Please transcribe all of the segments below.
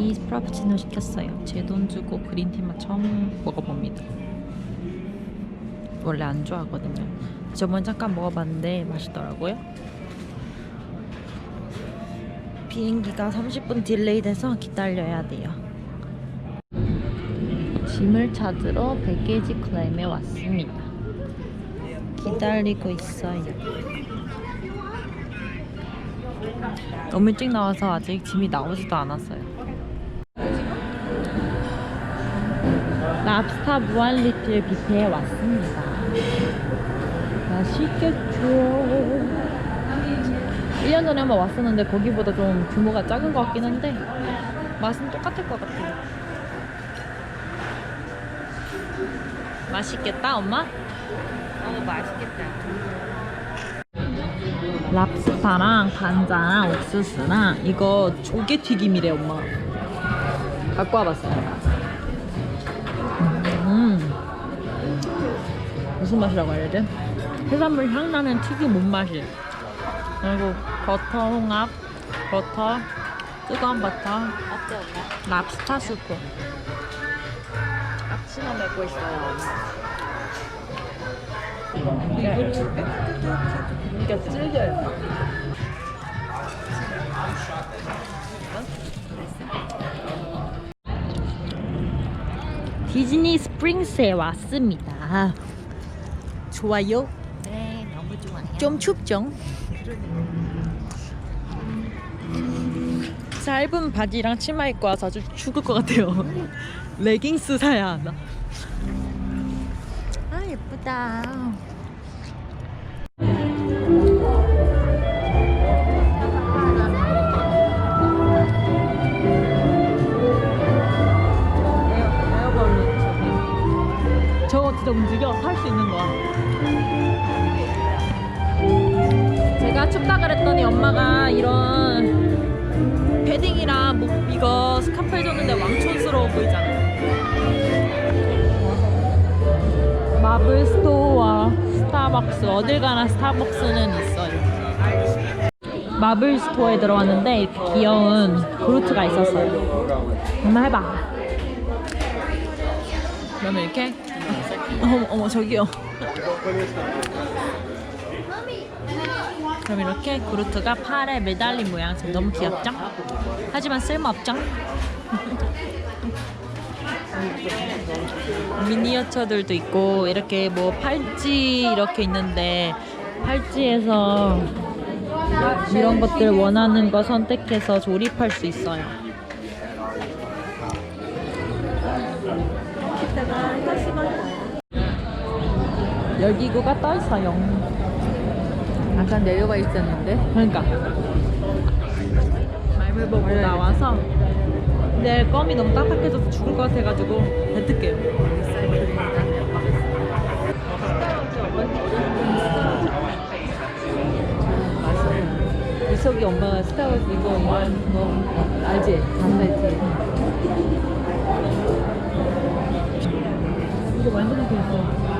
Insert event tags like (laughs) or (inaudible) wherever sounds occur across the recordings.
그린티 프라푸치노 시켰어요. 제 돈 주고 그린티만 처음 먹어봅니다. 원래 안 좋아하거든요. 저번 잠깐 먹어봤는데 맛있더라고요. 비행기가 30분 딜레이 돼서 기다려야 돼요. 짐을 찾으러 백게지 클램에 왔습니다. 기다리고 있어요. 너무 일찍 나와서 아직 짐이 나오지도 않았어요. 랍스타 무한 리틀 뷔페에 왔습니다. 맛있겠죠? 1년 전에 한번 왔었는데 거기보다 좀 규모가 작은 것 같긴 한데 맛은 똑같을 것 같아요. 맛있겠다, 엄마? 어 맛있겠다. 랍스타랑 간장, 옥수수랑 이거 조개 튀김이래 엄마. 갖고 와봤어요. 음, 무슨 맛이라고 해야 돼? 해산물 향 나는 튀김 못 맛이. 그리고 버터 홍합, 버터, 뜨거운 버터, 어때 엄마? 랍스타 수프. 앞치마 먹고 있어요. 이거를 이렇게 질겨요. 디즈니 스프링스에 왔습니다. 좋아요? 네 너무 좋아요. 좀 춥죠? 짧은 바지랑 치마 입고 와서 아주 죽을 것 같아요. (laughs) 레깅스 사야 하나. 아 예쁘다. 진짜 움직여 할 수 있는 거야. 제가 춥다 그랬더니 엄마가 이런 패딩이랑 목 이거 스카프 해줬는데 왕촌스러워 보이잖아. 마블 스토어와 스타벅스 어딜 가나 스타벅스는 있어요. 마블 스토어에 들어왔는데 이렇게 귀여운 그루트가 있었어요. 엄마 해봐. 그러면 이렇게 어머 어머 저기요. 그럼 이렇게 그루트가 팔에 매달린 모양처럼 너무 귀엽죠? 하지만 쓸모없죠? (laughs) 미니어처들도 있고 이렇게 뭐 팔찌 이렇게 있는데 팔찌에서 이런 것들 원하는 거 선택해서 조립할 수 있어요. 열기구가 떠 있어요. 아까 내려가 있었는데. 그러니까 말을 보고 나와서 내 껌이 너무 딱딱해져서 죽을 것 같아가지고 뱉을게요. 이석이 엄마가 스타워즈 이거 너 알지? 반사이트 이거 완전 좋겠어.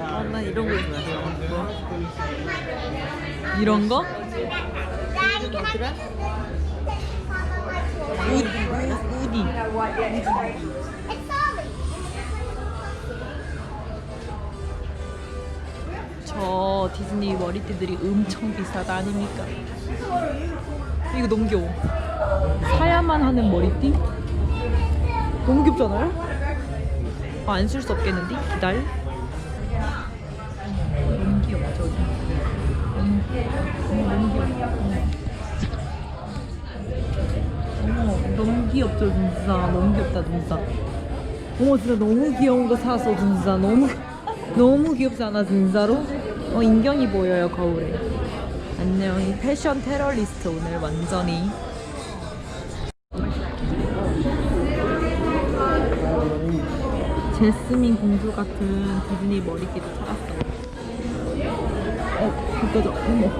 어, 난 이런 거 좋아해. 이런 거? 뭐더라? 우, 우, 우디. 저 디즈니 머리띠들이 엄청 비싸다 아닙니까? 이거 너무 귀여워. 사야만 하는 머리띠? 너무 귀엽잖아요? 아, 안 쓸 수 없겠는데? 기다려. 귀엽죠, 진짜. 너무 귀엽다, 진짜. 어머, 진짜 너무 귀여운 거 샀어, 진짜. 너무, 너무 귀엽지 않아, 진짜로? 어, 인경이 보여요, 거울에. 안녕, 이 패션 테러리스트 오늘 완전히. 제스민 공주 같은 디즈니 머리띠도 찾았어. 어, 그거죠. 어머.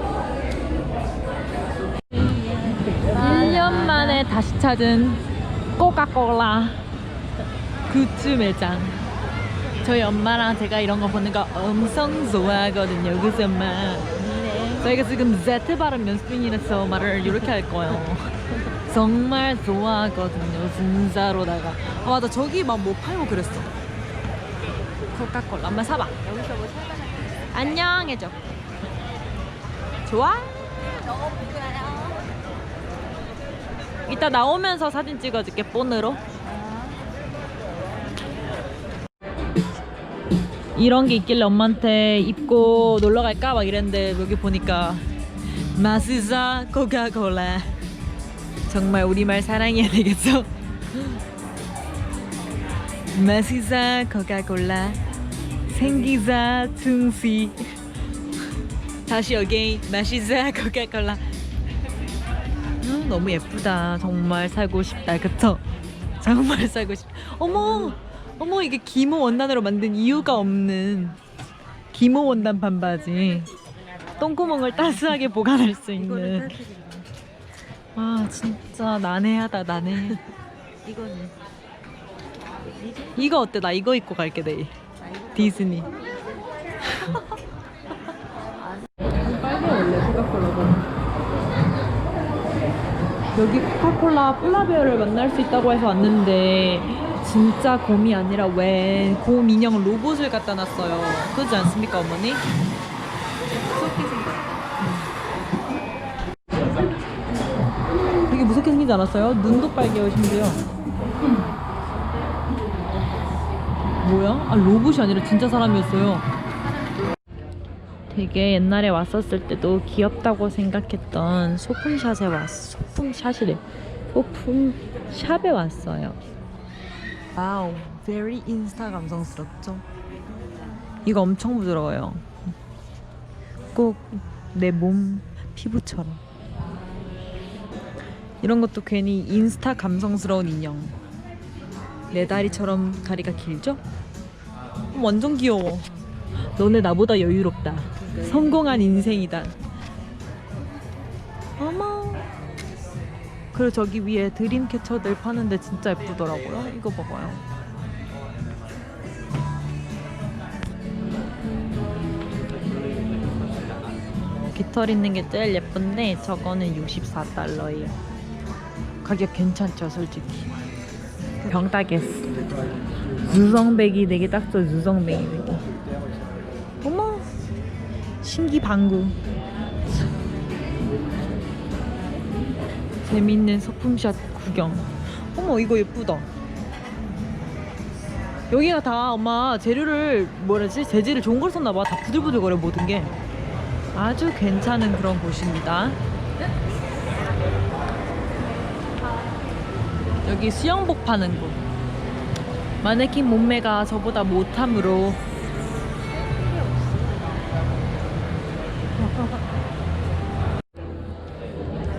1년 만에 다시 찾은 코카콜라 굿즈 매장. 저희 엄마랑 제가 이런 거 보는 거 엄청 좋아하거든요. 그래서 엄마 저희가 지금 Z 발음 연습 중이라서 말을 이렇게 할 거예요. 정말 좋아하거든요. 진짜로다가. 아 맞아 저기 막 뭐 팔고 그랬어. 코카콜라 한번 사봐. 여기서 뭐 살까 안녕 해줘. 좋아? 너무 좋아요. 이따 나오면서 사진 찍어줄게 폰으로. 이런 게 있길래 엄마한테 입고 놀러 갈까 막 이랬는데 여기 보니까 마스사 코카콜라 정말 우리말 사랑해야 되겠어 (laughs) 마스사 코카콜라 생기사 퉁시 다시 여기 마시사 (laughs) 코카콜라. 음, 너무 예쁘다. 정말 사고 싶다. 그쵸? 정말 사고 싶 어머! 어머 이게 기모 원단으로 만든 이유가 없는 기모 원단 반바지. 똥구멍을 따스하게 보관할 수 있는. 아 진짜 난해하다 난해. (laughs) 이거는. 이거 어때? 나 이거 입고 갈게 내일 디즈니. 빨개 원래 코카콜라고 여기 코카콜라 폴라베어를 만날 수 있다고 해서 왔는데 진짜 곰이 아니라 웬곰 인형 로봇을 갖다 놨어요. 그렇지 않습니까 어머니? 되게 무섭게 생기지 않았어요? 눈도 빨개요 심지어 뭐야? 아 로봇이 아니라 진짜 사람이었어요. 되게 옛날에 왔었을 때도 귀엽다고 생각했던 소품샷에 왔 소품샷이래. 소품 샵에 왔어요. 와우, very 인스타 감성스럽죠? 이거 엄청 부드러워요. 꼭 내 몸 피부처럼. 이런 것도 괜히 인스타 감성스러운 인형. 내 다리처럼 다리가 길죠? 완전 귀여워. 너네 나보다 여유롭다. 성공한 인생이다. 어머. 그리고 저기 위에 드림캐쳐들 파는데 진짜 예쁘더라고요. 이거 봐봐요. 깃털 있는 게 제일 예쁜데 저거는 64달러예요. 가격 괜찮죠, 솔직히. 병 따겠어. 유성배기 되게 딱 좋아 유성배기 되게. 어머 신기방구. 재밌는 소품샷 구경. 어머 이거 예쁘다. 여기가 다 엄마 재료를 뭐라지? 재질을 좋은 걸 썼나봐. 다 부들부들거려 모든 게. 아주 괜찮은 그런 곳입니다 여기 수영복 파는 곳 마네킹 몸매가 저보다 못함으로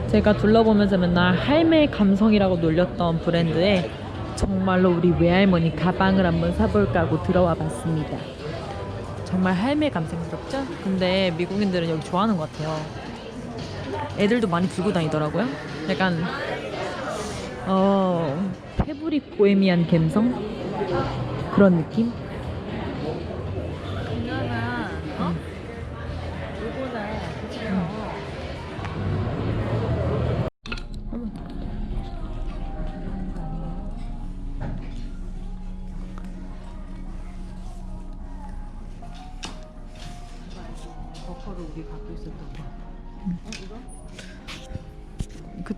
제가 둘러보면서 맨날 할매 감성이라고 놀렸던 브랜드에 정말로 우리 외할머니 가방을 한번 사볼까 하고 들어와 봤습니다. 정말 할매 감성스럽죠? 근데 미국인들은 여기 좋아하는 것 같아요. 애들도 많이 들고 다니더라고요. 약간 어 패브릭 보헤미안 감성 그런 느낌? 그나마 어? 요거나. 버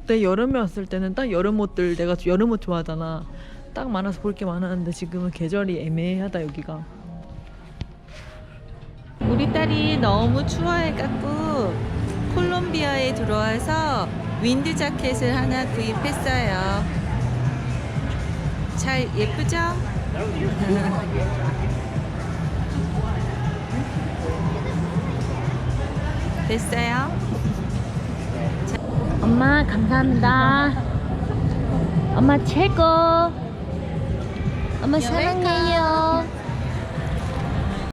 그때 여름에 왔을 때는 딱 여름 옷들 내가 여름 옷 좋아하잖아. 딱 많아서 볼 게 많았는데 지금은 계절이 애매하다 여기가. 우리 딸이 너무 추워해갖고 콜롬비아에 들어와서 윈드 자켓을 하나 구입했어요. 잘 예쁘죠? (laughs) 됐어요? 엄마 감사합니다. 엄마 최고. 엄마 사랑해요.